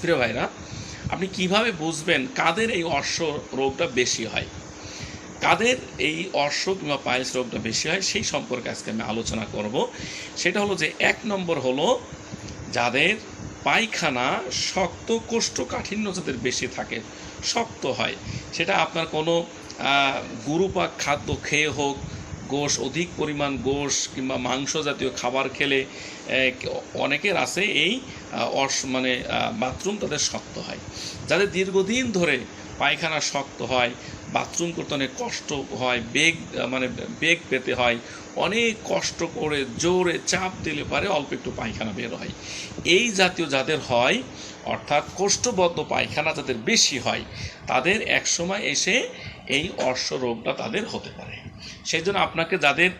প্রিয় ভাইরা, আপনি কীভাবে বুঝবেন কাদের এই অর্শ রোগটা বেশি হয়? কাদের এই অর্শ কিংবা পায়েস রোগটা বেশি হয় সেই সম্পর্কে আজকে আমি আলোচনা করব। সেটা হলো যে এক নম্বর হলো যাদের পায়খানা শক্ত, কোষ্ঠকাঠিন্য যাদের বেশি থাকে, শক্ত হয়, সেটা আপনার কোনো গুরুপাক খাদ্য খেয়ে হোক গোশ, অধিক পরিমাণ গোশ কিংবা মাংস জাতীয় খাবার খেলে অনেকের আছে এই অস মানে বাথরুম তাদের শক্ত হয়। যাদের দীর্ঘদিন ধরে পায়খানা শক্ত হয়, বাথরুম করতে অনেক কষ্ট হয়, বেগ মানে বেগ পেতে হয়, অনেক কষ্ট করে জোরে চাপ দিলে পারে অল্প একটু পায়খানা বের হয়। এই জাতীয় যাদের হয়, অর্থাৎ কোষ্ঠবদ্ধ পায়খানা যাদের বেশি হয়, তাদের একসময় এসে এই অর্শ রোগটা তাদের হতে পারে। সেই জন্য আপনাকে যাদের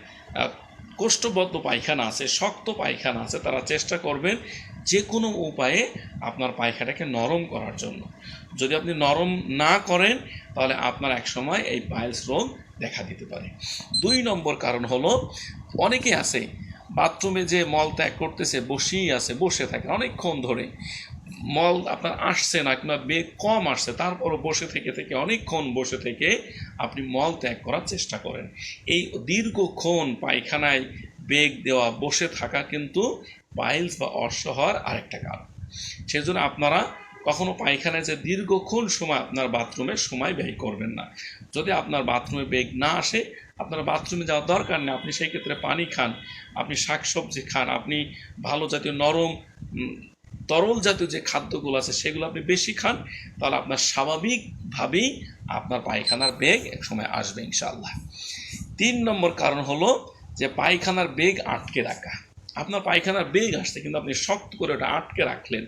কোষ্ঠবদ্ধ পায়খানা আছে, শক্ত পায়খানা আছে, তারা চেষ্টা করবেন যে কোনো উপায়ে আপনার পায়খানাকে নরম করার জন্য। যদি আপনি নরম না করেন, তাহলে আপনার এক সময় এই পাইলস রোগ দেখা দিতে পারে। দুই নম্বর কারণ হলো অনেকে আছে, বাথরুমে যে মল ত্যাগ করতেছে, বসেই আছে, বসে থাকে, অনেকক্ষণ ধরে। মল আপনার আসছে না কিংবা বেগ কম আসছে, তারপরও বসে থেকে থেকে, অনেকক্ষণ বসে থেকে আপনি মল ত্যাগ করার চেষ্টা করেন। এই দীর্ঘক্ষণ পায়খানায় বেগ দেওয়া, বসে থাকা কিন্তু পাইলস বা অর্শ হওয়ার আরেকটা কারণ। সেজন্য আপনারা কখনো পায়খানায় যে দীর্ঘক্ষণ সময় আপনার বাথরুমে সময় ব্যয় করবেন না। যদি আপনার বাথরুমে বেগ না আসে, আপনার বাথরুমে যাওয়ার দরকার নেই, আপনি সেই ক্ষেত্রে পানি খান, আপনি শাকসবজি খান, আপনি ভালো জাতীয় নরম তরল জাতীয় যে খাদ্যগুলো আছে সেগুলো আপনি বেশি খান, তাহলে আপনার স্বাভাবিকভাবেই আপনার পায়খানার বেগ এক সময় আসবে ইনশাআল্লাহ। তিন নম্বর কারণ হলো যে পায়খানার বেগ আটকে রাখা। আপনার পায়খানার বেগ আসছে কিন্তু আপনি শক্ত করে ওটা আটকে রাখলেন।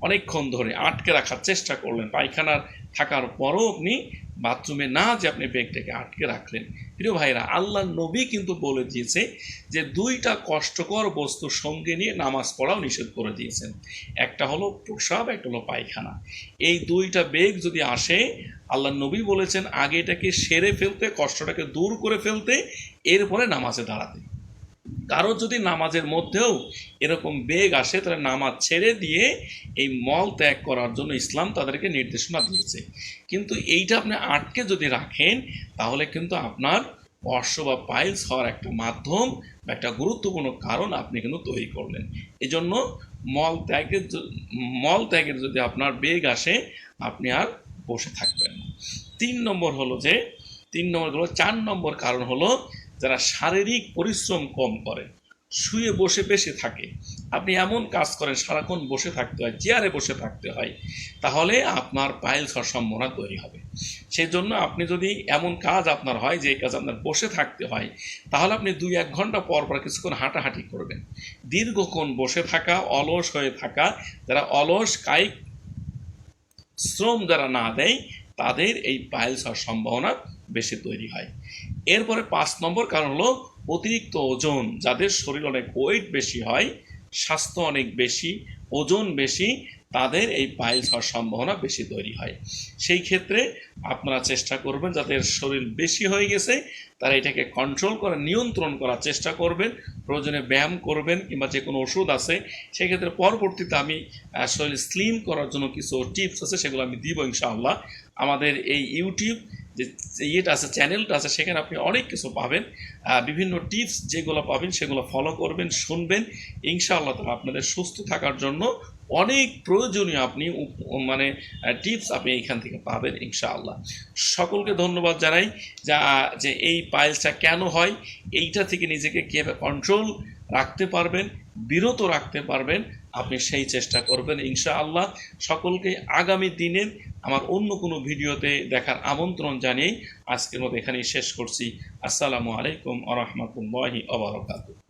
অনেকক্ষণ ধরে আটকে রাখার চেষ্টা করলেন। পায়খানার থাকার পরও আপনি বাথরুমে না যে আপনি বেগটাকে আটকে রাখলেন। প্রিয় ভাইরা আল্লাহ নবী কিন্তু বলে দিয়েছে যে দুইটা কষ্টকর বস্তু সঙ্গে নিয়ে নামাজ পড়াও নিষেধ করে দিয়েছেন। একটা হলো প্রসাব, একটা হলো পায়খানা। এই দুইটা বেগ যদি আসে আল্লাহ নবী বলেছেন, আগে এটাকে সেরে ফেলতে, কষ্টটাকে দূর করে ফেলতে, এরপরে নামাজে দাঁড়াতে। কারও যদি নামাজের মধ্যেও এরকম বেগ আসে, তাহলে নামাজ ছেড়ে দিয়ে এই মল ত্যাগ করার জন্য ইসলাম তাদেরকে নির্দেশনা দিয়েছে। কিন্তু এইটা আপনি আটকে যদি রাখেন, তাহলে কিন্তু আপনার অর্শ বা পাইলস হওয়ার একটা মাধ্যম বা একটা গুরুত্বপূর্ণ কারণ আপনি কিন্তু তৈরি করলেন। এই জন্য মল ত্যাগের মল ত্যাগের যদি আপনার বেগ আসে, আপনি আর বসে থাকবেন তিন নম্বর হলো যে, তিন নম্বর হলো, চার নম্বর কারণ হলো যারা শারীরিক পরিশ্রম কম করে, শুয়ে বসে বেশি থাকে, আপনি এমন কাজ করেন সারাক্ষণ বসে থাকতে হয় চেয়ারে বসে থাকতে হয়, তাহলে আপনার পাইলস সম্ভাবনা তৈরি হবে। সেই জন্য আপনি যদি এমন কাজ আপনার হয়, যে কাজ আপনার বসে থাকতে হয়, তাহলে আপনি দুই এক ঘণ্টা পর পর কিছুক্ষণ হাঁটাহাঁটি করবেন। দীর্ঘক্ষণ বসে থাকা, অলস হয়ে থাকা, যারা অলস কায়িক শ্রম যারা না দেয়, তাদের এই পাইলস হওয়ার সম্ভাবনা বেশি তৈরি হয়। এরপরে পাঁচ নম্বর কারণ হলো অতিরিক্ত ওজন। যাদের শরীর অনেক ওয়েট বেশি হয়, স্বাস্থ্য অনেক বেশি, ওজন বেশি, তাদের এই পাইলস হওয়ার সম্ভাবনা বেশি তৈরি হয়। সেই ক্ষেত্রে আপনারা চেষ্টা করবেন যাদের শরীর বেশি হয়ে গেছে, তারা এটাকে কন্ট্রোল করা, নিয়ন্ত্রণ করার চেষ্টা করবেন, প্রয়োজনে ব্যায়াম করবেন, কিংবা যে কোনো ওষুধ আছে সেক্ষেত্রে পরবর্তীতে আমি শরীর স্লিম করার জন্য কিছু টিপস আছে, সেগুলো আমি দিব ইনশাআল্লাহ। আমাদের এই ইউটিউব যে ইয়েটা আছে, চ্যানেলটা আছে, সেখানে আপনি অনেক কিছু পাবেন। বিভিন্ন টিপস যেগুলো পাবেন, সেগুলো ফলো করবেন, শুনবেন। ইনশাআল্লাহ তারা আপনাদের সুস্থ থাকার জন্য অনেক প্রয়োজনীয় আপনি মানে টিপস আপনি এইখান থেকে পাবেন, ইনশাআল্লাহ। সকলকে ধন্যবাদ জানাই যা, যে এই পাইলসটা কেন হয়, এইটা থেকে নিজেকে কীভাবে কন্ট্রোল রাখতে পারবেন, বিরত রাখতে পারবেন, আপনি সেই চেষ্টা করবেন, ইনশাআল্লাহ। সকলকে আগামী দিনের আমার অন্য কোনো ভিডিওতে দেখার আমন্ত্রণ জানিয়ে আজকের মতো এখানেই শেষ করছি। আসসালামু আলাইকুম আ রহমতুল্লাহি আবরকাত